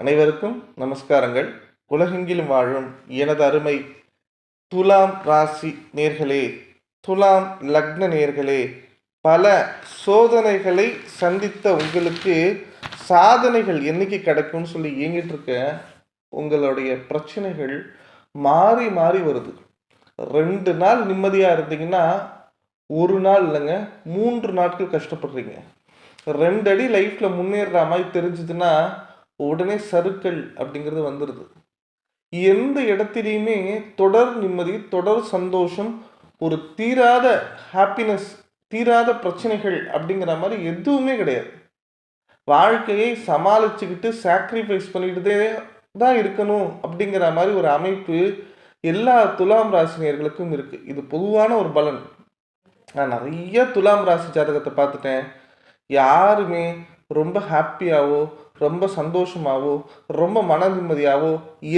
அனைவருக்கும் நமஸ்காரங்கள். உலகெங்கிலும் வாழும் எனது அருமை துலாம் ராசி நேர்களே துலாம் லக்ன நேர்களே பல சோதனைகளை சந்தித்த உங்களுக்கு சாதனைகள் என்னைக்கு கிடைக்கும்னு சொல்லி இயங்கிட்டு இருக்க உங்களுடைய பிரச்சனைகள் மாறி மாறி வருது. ரெண்டு நாள் நிம்மதியாக இருந்தீங்கன்னா ஒரு நாள் இல்லைங்க மூன்று நாட்கள் கஷ்டப்படுறீங்க. ரெண்டு அடி லைஃப்பில் முன்னேறுற மாதிரி தெரிஞ்சுதுன்னா உடனே சருக்கள் அப்படிங்கிறது வந்துடுது எந்த இடத்துலையுமே தொடர் நிம்மதி தொடர் சந்தோஷம் ஒரு தீராத ஹாப்பினஸ் தீராத பிரச்சனைகள் அப்படிங்கிற மாதிரி எதுவுமே கிடையாது. வாழ்க்கையை சமாளிச்சுக்கிட்டு சாக்ரிஃபைஸ் பண்ணிக்கிட்டே தான் இருக்கணும் அப்படிங்கிற மாதிரி ஒரு அமைப்பு எல்லா துலாம் ராசினியர்களுக்கும் இருக்குது இது பொதுவான ஒரு பலன். நான் நிறைய துலாம் ராசி ஜாதகத்தை பார்த்துட்டேன். யாருமே ரொம்ப ஹாப்பியாவோ ரொம்ப சந்தோஷமாகவோ ரொம்ப மன நிம்மதியாகவோ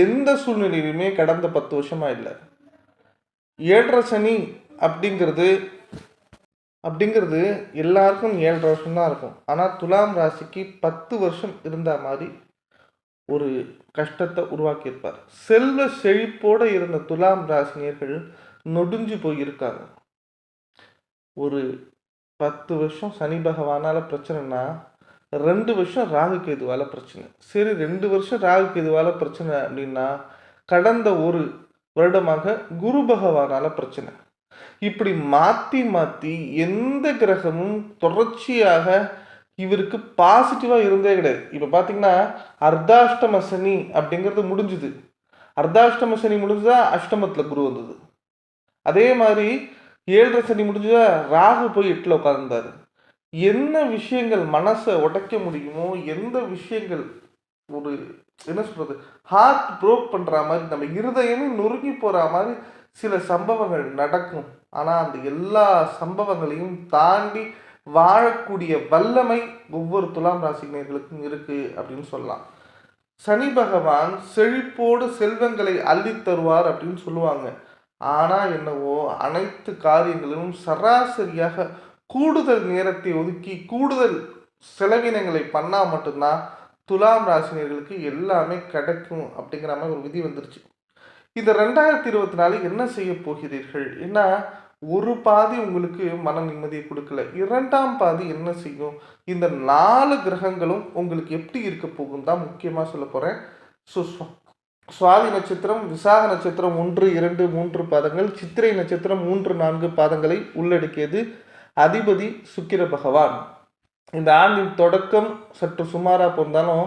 எந்த சூழ்நிலையிலுமே கடந்த பத்து வருஷமா இல்லை. ஏழரை சனி அப்படிங்கிறது அப்படிங்கிறது எல்லாருக்கும் ஏழரை வருஷம் தான் இருக்கும். ஆனால் துலாம் ராசிக்கு பத்து வருஷம் இருந்த மாதிரி ஒரு கஷ்டத்தை உருவாக்கியிருப்பார். செல்வ செழிப்போடு இருந்த துலாம் ராசினியர்கள் நொடிஞ்சு போயிருக்காங்க. ஒரு பத்து வருஷம் சனி பகவானால் பிரச்சனைனா ரெண்டு வருஷம் ராகு கேதுவால் பிரச்சனை. சரி ரெண்டு வருஷம் ராகு கேதுவால் பிரச்சனை அப்படின்னா கடந்த ஒரு வருடமாக குரு பகவானால பிரச்சனை. இப்படி மாற்றி மாற்றி எந்த கிரகமும் தொடர்ச்சியாக இவருக்கு பாசிட்டிவாக இருந்தே கிடையாது. இப்போ பார்த்தீங்கன்னா அர்த்தாஷ்டம சனி அப்படிங்கிறது முடிஞ்சுது. அர்த்தாஷ்டம சனி முடிஞ்சதா? அஷ்டமத்தில் குரு வந்தது. அதே மாதிரி ஏழரை சனி முடிஞ்சதா? ராகு போய் எட்டில் உட்கார்ந்தாரு என்ன விஷயங்கள் மனசை உடைக்க முடியுமோ எந்த விஷயங்கள் ஒரு என்ன சொல்றது ஹார்ட் ப்ரோக் பண்ற மாதிரி நம்ம இருதயமே நொறுங்கி போற மாதிரி சில சம்பவங்கள் நடக்கும். ஆனா அந்த எல்லா சம்பவங்களையும் தாண்டி வாழக்கூடிய வல்லமை ஒவ்வொரு துலாம் ராசினியர்களுக்கும் இருக்கு அப்படின்னு சொல்லலாம். சனி பகவான் செழிப்போடு செல்வங்களை அள்ளித் தருவார் அப்படின்னு சொல்லுவாங்க. ஆனா என்னவோ அனைத்து காரியங்களிலும் சராசரியாக கூடுதல் நேரத்தை ஒதுக்கி கூடுதல் செலவினங்களை பண்ணால் மட்டும்தான் துலாம் ராசினியர்களுக்கு எல்லாமே கிடைக்கும் அப்படிங்கிற மாதிரி ஒரு விதி வந்துருச்சு. இந்த ரெண்டாயிரத்தி இருபத்தி நாலு என்ன செய்ய போகிறீர்கள்? ஏன்னா ஒரு பாதி உங்களுக்கு மன நிம்மதியை கொடுக்கல. இரண்டாம் பாதி என்ன செய்யும்? இந்த நாலு கிரகங்களும் உங்களுக்கு எப்படி இருக்க போகும் தான் முக்கியமாக சொல்ல போகிறேன் ஸோ சுவாதி நட்சத்திரம் விசாக நட்சத்திரம் ஒன்று இரண்டு மூன்று பாதங்கள் சித்திரை நட்சத்திரம் மூன்று நான்கு பாதங்களை உள்ளடக்கியது. அதிபதி சுக்கிர பகவான். இந்த ஆண்டின் தொடக்கம் சற்று சுமாராக பிறந்தாலும்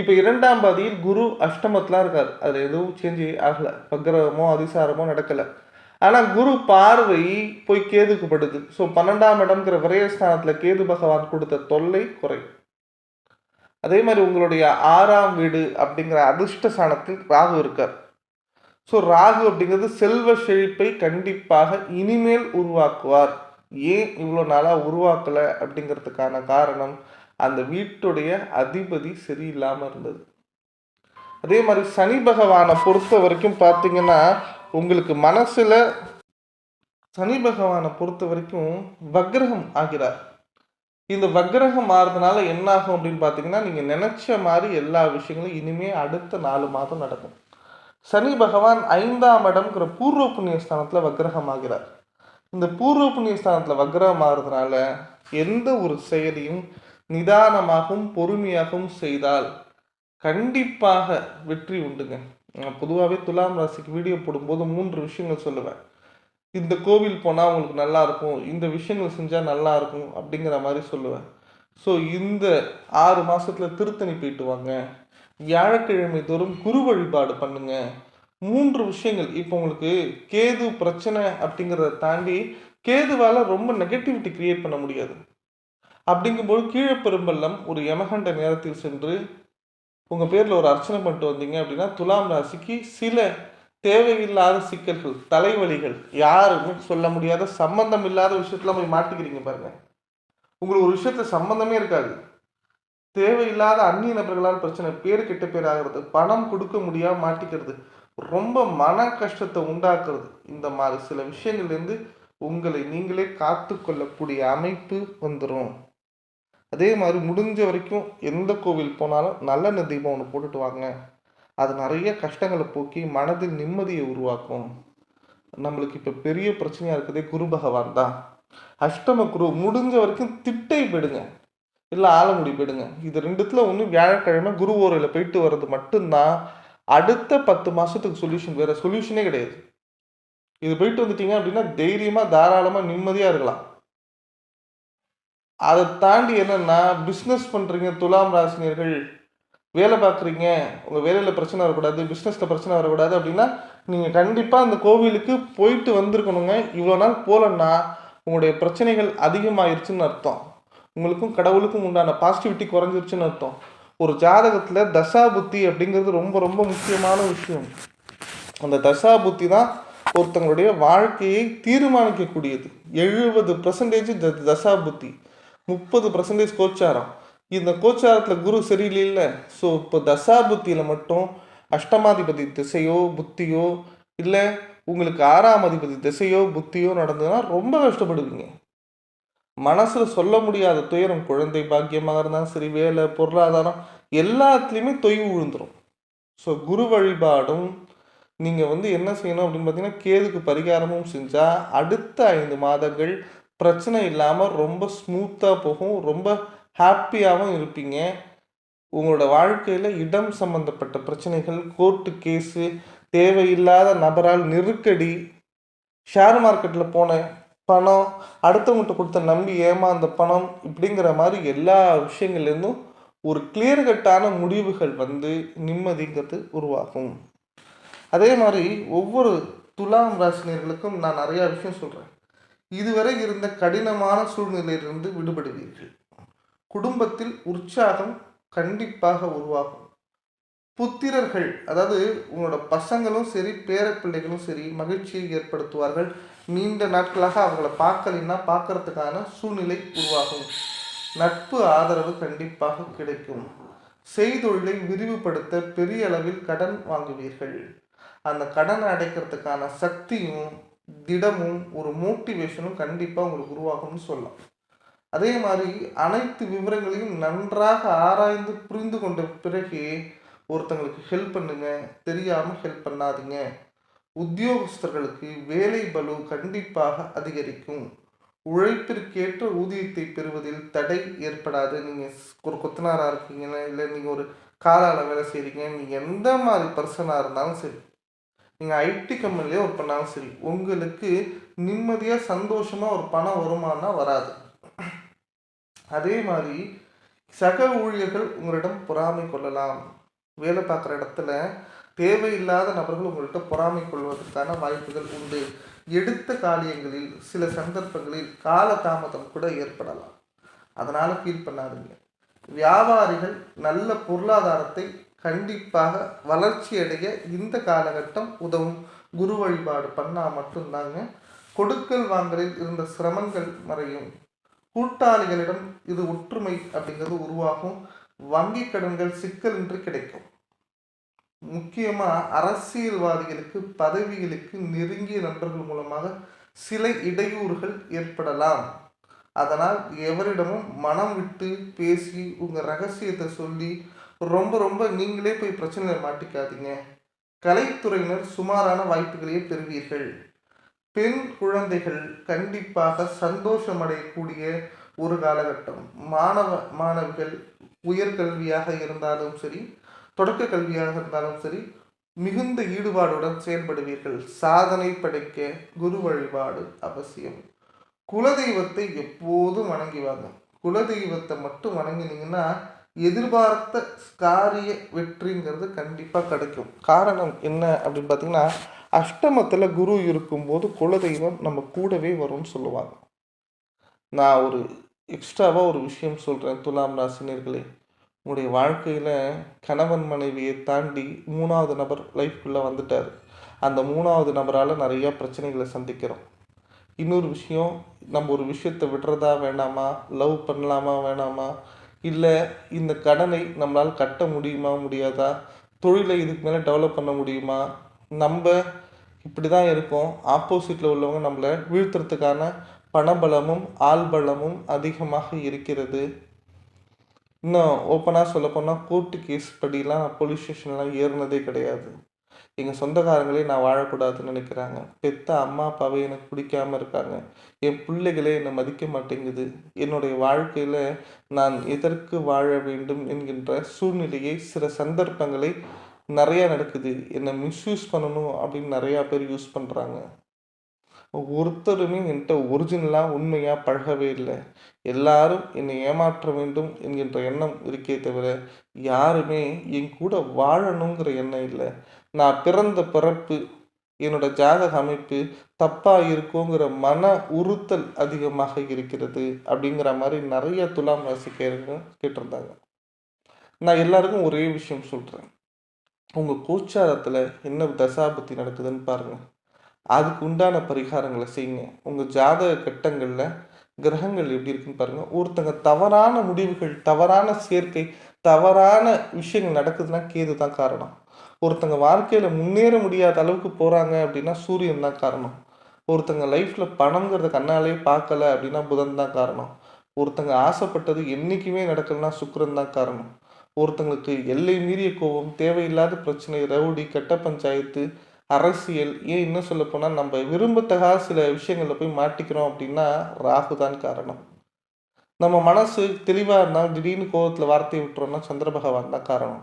இப்போ இரண்டாம் பாதியில் குரு அஷ்டமத்திலாம் இருக்கார். அதில் எதுவும் சேஞ்ச் ஆகலை. பக்ரகமோ அதிசாரமோ நடக்கலை. ஆனால் குரு பார்வை போய் கேதுக்கு படுது. ஸோ பன்னெண்டாம் இடம்ங்கிற விரயஸ்தானத்தில் கேது பகவான் கொடுத்த தொல்லை குறையும். அதே மாதிரி உங்களுடைய ஆறாம் வீடு அப்படிங்கிற அதிர்ஷ்ட ஸ்தானத்தில் ராகு இருக்கார். ஸோ ராகு அப்படிங்கிறது செல்வ செழிப்பை கண்டிப்பாக இனிமேல் உருவாக்குவார். ஏன் இவ்வளோ நாளாக உருவாக்கலை அப்படிங்கிறதுக்கான காரணம் அந்த வீட்டுடைய அதிபதி சரியில்லாமல் இருந்தது. அதே மாதிரி சனி பகவானை பொறுத்த வரைக்கும் பார்த்தீங்கன்னா உங்களுக்கு மனசில் சனி பகவானை பொறுத்த வரைக்கும் வக்ரகம் ஆகிறார். இந்த வக்ரகம் மாறுறதுனால என்ன ஆகும் அப்படின்னு பார்த்தீங்கன்னா நீங்கள் நினச்ச மாதிரி எல்லா விஷயங்களும் இனிமேல் அடுத்த நாலு மாதம் நடக்கும். சனி பகவான் ஐந்தாம் இடம்ங்கிற பூர்வ புண்ணிய ஸ்தானத்தில் வக்ரகம் ஆகிறார். இந்த பூர்வ புண்ணிய ஸ்தானத்தில் வக்ரம் மாறுறதுனால எந்த ஒரு செயலையும் நிதானமாகவும் பொறுமையாகவும் செய்தால் கண்டிப்பாக வெற்றி உண்டுங்க. நான் பொதுவாகவே துலாம் ராசிக்கு வீடியோ போடும்போது மூன்று விஷயங்கள் சொல்லுவேன். இந்த கோவில் போனால் உங்களுக்கு நல்லா இருக்கும் இந்த விஷயங்கள் செஞ்சால் நல்லா இருக்கும் அப்படிங்கிற மாதிரி சொல்லுவேன். ஸோ இந்த ஆறு மாதத்தில் திருத்தணி போயிட்டு வாங்க. வியாழக்கிழமை தோறும் குரு வழிபாடு பண்ணுங்கள் மூன்று விஷயங்கள். இப்போ உங்களுக்கு கேது பிரச்சனை அப்படிங்கிறத தாண்டி கேதுவால் ரொம்ப நெகட்டிவிட்டி கிரியேட் பண்ண முடியாது. அப்படிங்கும்போது கீழே பெரும்பள்ளம் ஒரு யமகண்ட நேரத்தில் சென்று உங்கள் பேரில் ஒரு அர்ச்சனை பண்ணிட்டு வந்தீங்க அப்படின்னா துலாம் ராசிக்கு சில தேவையில்லாத சிக்கல்கள் தலைவலிகள் யாருமே சொல்ல முடியாத சம்பந்தம் இல்லாத விஷயத்துல போய் மாட்டிக்கிறீங்க பாருங்கள் உங்களுக்கு ஒரு விஷயத்த சம்பந்தமே இருக்காது. தேவையில்லாத அந்நிய நபர்களால் பிரச்சனை பேர் கெட்ட பேர் ஆகிறது பணம் கொடுக்க முடியாமல் மாட்டிக்கிறது ரொம்ப மன கஷ்டத்தை உண்டாக்குறது. இந்த மாதிரி சில விஷயங்கள்லேருந்து உங்களை நீங்களே காத்து கொள்ளக்கூடிய அமைப்பு வந்துடும் அதே மாதிரி முடிஞ்ச வரைக்கும் எந்த கோவில் போனாலும் நல்லெண்ணெய் தீபம் ஒன்று போட்டுட்டு வாங்க. அது நிறைய கஷ்டங்களை போக்கி மனதில் நிம்மதியை உருவாக்கும். நம்மளுக்கு இப்போ பெரிய பிரச்சனையாக இருக்குதே குரு பகவான் தான். அஷ்டம குரு முடிஞ்ச வரைக்கும் திட்டை போயிடுங்க. இல்லை ஆலமுடி போயிடுங்க. இது ரெண்டுத்துல ஒன்று வியாழக்கிழமை குரு ஓரையில் போயிட்டு வர்றது மட்டும்தான் அடுத்த பத்து மாதத்துக்கு சொல்யூஷன் வேறு சொல்யூஷனே கிடையாது. இது போயிட்டு வந்துட்டீங்க அப்படின்னா தைரியமாக தாராளமாக நிம்மதியாக இருக்கலாம். அதை தாண்டி என்னன்னா பிஸ்னஸ் பண்ணுறீங்க துலாம் ராசினியர்கள் வேலை பார்க்குறீங்க உங்கள் வேலையில் பிரச்சனை வரக்கூடாது பிஸ்னஸில் பிரச்சனை வரக்கூடாது அப்படின்னா நீங்கள் கண்டிப்பாக அந்த கோவிலுக்கு போயிட்டு வந்திருக்கணுங்க. இவ்வளோ நாள் போகலன்னா உங்களுடைய பிரச்சனைகள் அதிகமாயிருச்சுன்னு அர்த்தம். உங்களுக்கும் கடவுளுக்கும் உண்டான பாசிட்டிவிட்டி குறைஞ்சிருச்சுன்னு அர்த்தம். ஒரு ஜாதகத்தில் தசா புத்தி அப்படிங்கிறது ரொம்ப ரொம்ப முக்கியமான விஷயம். அந்த தசா புத்தி தான் ஒருத்தங்களுடைய வாழ்க்கையை தீர்மானிக்கக்கூடியது. எழுபது பர்சன்டேஜ் தசா புத்தி முப்பது பர்சன்டேஜ் கோச்சாரம். இந்த கோச்சாரத்தில் குரு சரியில்லை ஸோ இப்போ தசா புத்தியில் மட்டும் அஷ்டமாதிபதி திசையோ புத்தியோ இல்லை உங்களுக்கு ஆறாம் அதிபதி திசையோ புத்தியோ நடந்ததுன்னா ரொம்ப கஷ்டப்படுவீங்க. மனசில் சொல்ல முடியாத துயரம் குழந்தை பாக்கியமாக இருந்தாலும் சரி வேலை பொருளாதாரம் எல்லாத்துலேயுமே தொய்வு விழுந்துடும் ஸோ குரு வழிபாடும் நீங்கள் வந்து என்ன செய்யணும் அப்படின்னு பார்த்தீங்கன்னா கேதுக்கு பரிகாரமும் செஞ்சால் அடுத்த ஐந்து மாதங்கள் பிரச்சனை இல்லாமல் ரொம்ப ஸ்மூத்தாக போகும் ரொம்ப ஹாப்பியாகவும் இருப்பீங்க. உங்களோட வாழ்க்கையில் இடம் சம்மந்தப்பட்ட பிரச்சனைகள் கோர்ட்டு கேஸு தேவையில்லாத நபரால் நெருக்கடி ஷேர் மார்க்கெட்டில் போன பணம் அடுத்தவங்கள்ட்ட கொடுத்த நம்பி ஏமாந்த பணம் இப்படிங்கிற மாதிரி எல்லா விஷயங்கள்லேருந்தும் ஒரு கிளியர் கட்டான முடிவுகள் வந்து நிம்மதிங்கிறது உருவாகும். அதே மாதிரி ஒவ்வொரு துலாம் ராசினியர்களுக்கும் நான் நிறையா விஷயம் சொல்கிறேன் இதுவரை இருந்த கடினமான சூழ்நிலையிலிருந்து விடுபடுவீர்கள். குடும்பத்தில் உற்சாகம் கண்டிப்பாக உருவாகும். புத்திரர்கள் அதாவது உங்களோட பசங்களும் சரி பேரப்பிள்ளைகளும் சரி மகிழ்ச்சியை ஏற்படுத்துவார்கள். நீண்ட நாட்களாக அவங்கள பார்க்கலைன்னா பார்க்கறதுக்கான சூழ்நிலை உருவாகும். நட்பு ஆதரவு கண்டிப்பாக கிடைக்கும். செய்தொழிலை விரிவுபடுத்த பெரிய அளவில் கடன் வாங்குவீர்கள். அந்த கடனை அடைக்கிறதுக்கான சக்தியும் திடமும் ஒரு மோட்டிவேஷனும் கண்டிப்பாக உங்களுக்கு உருவாகும்னு சொல்லலாம். அதே மாதிரி அனைத்து விவரங்களையும் நன்றாக ஆராய்ந்து புரிந்து கொண்ட பிறகு ஒருத்தங்களுக்கு ஹெல்ப் பண்ணுங்க. தெரியாமல் ஹெல்ப் பண்ணாதீங்க. உத்தியோகஸ்தர்களுக்கு வேலை பலு கண்டிப்பாக அதிகரிக்கும். உழைப்பிற்கேற்ற ஊதியத்தை பெறுவதில் தடை ஏற்படாது. நீங்கள் ஒரு கொத்தனாராக இருக்கீங்கன்னா இல்லை நீங்கள் ஒரு காலால வேலை செய்கிறீங்க நீங்கள் எந்த மாதிரி பர்சனாக இருந்தாலும் சரி நீங்கள் ஐடி கம்பெனிலே ஒர்க் பண்ணாலும் சரி உங்களுக்கு நிம்மதியாக சந்தோஷமாக ஒரு பணம் வருமானா வராது. அதே மாதிரி சக ஊழியர்கள் உங்களிடம் பொறாமை கொள்ளலாம். வேலை பார்க்குற இடத்துல தேவையில்லாத நபர்கள் உங்கள்கிட்ட பொறாமை கொள்வதற்கான வாய்ப்புகள் உண்டு. எடுத்த காரியங்களில் சில சந்தர்ப்பங்களில் காலதாமதம் கூட ஏற்படலாம். அதனால் ஃபீல் பண்ணாதீங்க. வியாபாரிகள் நல்ல பொருளாதாரத்தை கண்டிப்பாக வளர்ச்சி அடைய இந்த காலகட்டம் உதவும். குரு வழிபாடு பண்ணால் மட்டும்தாங்க கொடுக்கல் வாங்கலில் இருந்த சிரமங்கள் மறையும். கூட்டாளிகளிடம் இது ஒற்றுமை அப்படிங்கிறது உருவாகும். வங்கி கடன்கள் சிக்கலின்றி கிடைக்கும். முக்கியமாக அரசியல்வாதிகளுக்கு பதவிகளுக்கு நெருங்கிய நண்பர்கள் மூலமாக சில இடையூறுகள் ஏற்படலாம். அதனால் எவரிடமும் மனம் விட்டு பேசி உங்கள் ரகசியத்தை சொல்லி ரொம்ப ரொம்ப நீங்களே போய் பிரச்சனையில் மாட்டிக்காதீங்க. கலைத்துறையினர் சுமாரான வாய்ப்புகளையே பெறுவீர்கள். பெண் குழந்தைகள் கண்டிப்பாக சந்தோஷமடையக்கூடிய ஒரு காலகட்டம். மாணவ மாணவிகள் உயர்கல்வியாக இருந்தாலும் சரி தொடக்க கல்வியாக இருந்தாலும் சரி மிகுந்த ஈடுபாடுடன் செயல்படுவீர்கள். சாதனை படைக்க குரு வழிபாடு அவசியம். குலதெய்வத்தை எப்போதும் வணங்கி வாங்க. குலதெய்வத்தை மட்டும் வணங்கினீங்கன்னா எதிர்பார்த்த காரிய வெற்றிங்கிறது கண்டிப்பாக கிடைக்கும். காரணம் என்ன அப்படின்னு பார்த்தீங்கன்னா அஷ்டமத்தில் குரு இருக்கும்போது குலதெய்வம் நம்ம கூடவே வரும்னு சொல்லுவாங்க. நான் ஒரு எக்ஸ்ட்ராவாக ஒரு விஷயம் சொல்கிறேன் துலாம் ராசினியர்களே உங்களுடைய வாழ்க்கையில் கணவன் மனைவியை தாண்டி மூணாவது நபர் லைஃப்குள்ளே வந்துட்டார். அந்த மூணாவது நபரால் நிறையா பிரச்சனைகளை சந்திக்கிறோம். இன்னொரு விஷயம் நம்ம ஒரு விஷயத்தை விடுறதா வேணாமா? லவ் பண்ணலாமா வேணாமா? இல்லை இந்த கடனை நம்மளால் கட்ட முடியுமா முடியாதா? தொழிலை இதுக்கு மேலே டெவலப் பண்ண முடியுமா? நம்ம இப்படி தான் இருக்கோம் ஆப்போசிட்டில் உள்ளவங்க நம்மளை வீழ்த்துறதுக்கான பணபலமும் ஆள் பலமும் அதிகமாக இருக்கிறது. இன்னும் ஓப்பனாக சொல்லப்போனால் கோர்ட்டு கேஸ் படிலாம் நான் போலீஸ் ஸ்டேஷன்லாம் ஏறினதே கிடையாது. எங்கள் சொந்தக்காரங்களே நான் வாழக்கூடாதுன்னு நினைக்கிறாங்க. பெத்த அம்மா அப்பாவே எனக்கு பிடிக்காமல் இருக்காங்க. என் பிள்ளைகளே என்னை மதிக்க மாட்டேங்குது. என்னுடைய வாழ்க்கையில் நான் எதற்கு வாழ வேண்டும் என்கின்ற சூழ்நிலையை சில சந்தர்ப்பங்களை நிறையா நடக்குது. என்னை மிஸ்யூஸ் பண்ணணும் அப்படின்னு நிறையா பேர் யூஸ் பண்ணுறாங்க ஒருத்தருமே என்கிட்ட ஒரிஜினலாக உண்மையாக பழகவே இல்லை. எல்லாரும் என்னை ஏமாற்ற வேண்டும் என்கின்ற எண்ணம் இருக்கே தவிர யாருமே என் கூட வாழணுங்கிற எண்ணம் இல்லை. நான் பிறந்த பிறப்பு என்னோட ஜாதக அமைப்பு தப்பாக இருக்குங்கிற மன உறுத்தல் அதிகமாக இருக்கிறது அப்படிங்கிற மாதிரி நிறைய துலாம் ராசிக்காரங்க கேட்டிருந்தாங்க. நான் எல்லாருக்கும் ஒரே விஷயம் சொல்கிறேன் உங்கள் கோச்சாரத்தில் என்ன தசாபத்தி நடக்குதுன்னு பாருங்கள் அதுக்கு உண்டான பரிகாரங்களை செய்யுங்க. உங்கள் ஜாதக கட்டங்களில் கிரகங்கள் எப்படி இருக்குன்னு பாருங்கள் ஒருத்தங்க தவறான முடிவுகள் தவறான சேர்க்கை தவறான விஷயங்கள் நடக்குதுன்னா கேது தான் காரணம். ஒருத்தங்க வாழ்க்கையில் முன்னேற முடியாத அளவுக்கு போகிறாங்க அப்படின்னா சூரியன் தான் காரணம். ஒருத்தங்க லைஃப்பில் பணங்கிறத கண்ணாலே பார்க்கல அப்படின்னா புதன் தான் காரணம். ஒருத்தங்க ஆசைப்பட்டது என்றைக்குமே நடக்கலைன்னா சுக்கரன் தான் காரணம். ஒருத்தங்களுக்கு எல்லை மீறிய கோபம் தேவையில்லாத பிரச்சனை ரவுடி கட்ட பஞ்சாயத்து அரசியல் ஏன் இன்னும் சொல்ல போனால் நம்ம விரும்பத்தகாத சில விஷயங்களில் போய் மாட்டிக்கிறோம் அப்படின்னா ராகு தான் காரணம். நம்ம மனசு தெளிவாக இருந்தால் திடீர்னு கோபத்தில் வார்த்தையை விட்டுறோம்னா சந்திர பகவான் தான் காரணம்.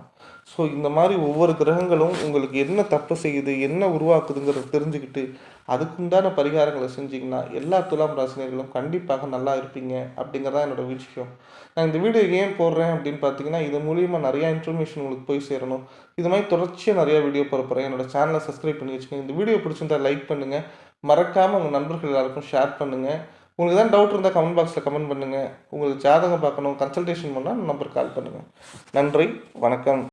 ஸோ இந்த மாதிரி ஒவ்வொரு கிரகங்களும் உங்களுக்கு என்ன தப்பு செய்யுது என்ன உருவாக்குதுங்கிறத தெரிஞ்சுக்கிட்டு அதுக்குண்டான பரிகாரங்களை செஞ்சிங்கன்னா எல்லா துலாம் ராசினியர்களும் கண்டிப்பாக நல்லா இருப்பீங்க அப்படிங்கிறதான் என்னோட விஷயம் நான் இந்த வீடியோ ஏன் போடுறேன் அப்படின்னு பார்த்தீங்கன்னா இது மூலியமாக நிறையா இன்ஃபர்மேஷன் உங்களுக்கு போய் சேரணும். இது மாதிரி தொடர்ச்சியாக நிறையா வீடியோ போகிறப்பறேன் என்னோட சேனலை சப்ஸ்கிரைப் பண்ணி வச்சுக்கோங்க. இந்த வீடியோ பிடிச்சிருந்தா லைக் பண்ணுங்கள் மறக்காமல் உங்கள் நண்பர்கள் எல்லாருக்கும் ஷேர் பண்ணுங்கள் உங்களுக்கு தான் டவுட் இருந்தால் கமெண்ட் பாக்ஸில் கமெண்ட் பண்ணுங்கள் உங்களுக்கு ஜாதகம் பார்க்கணும் கன்சல்டேஷன் பண்ணால் நம்பர் கால் பண்ணுங்கள் நன்றி வணக்கம்.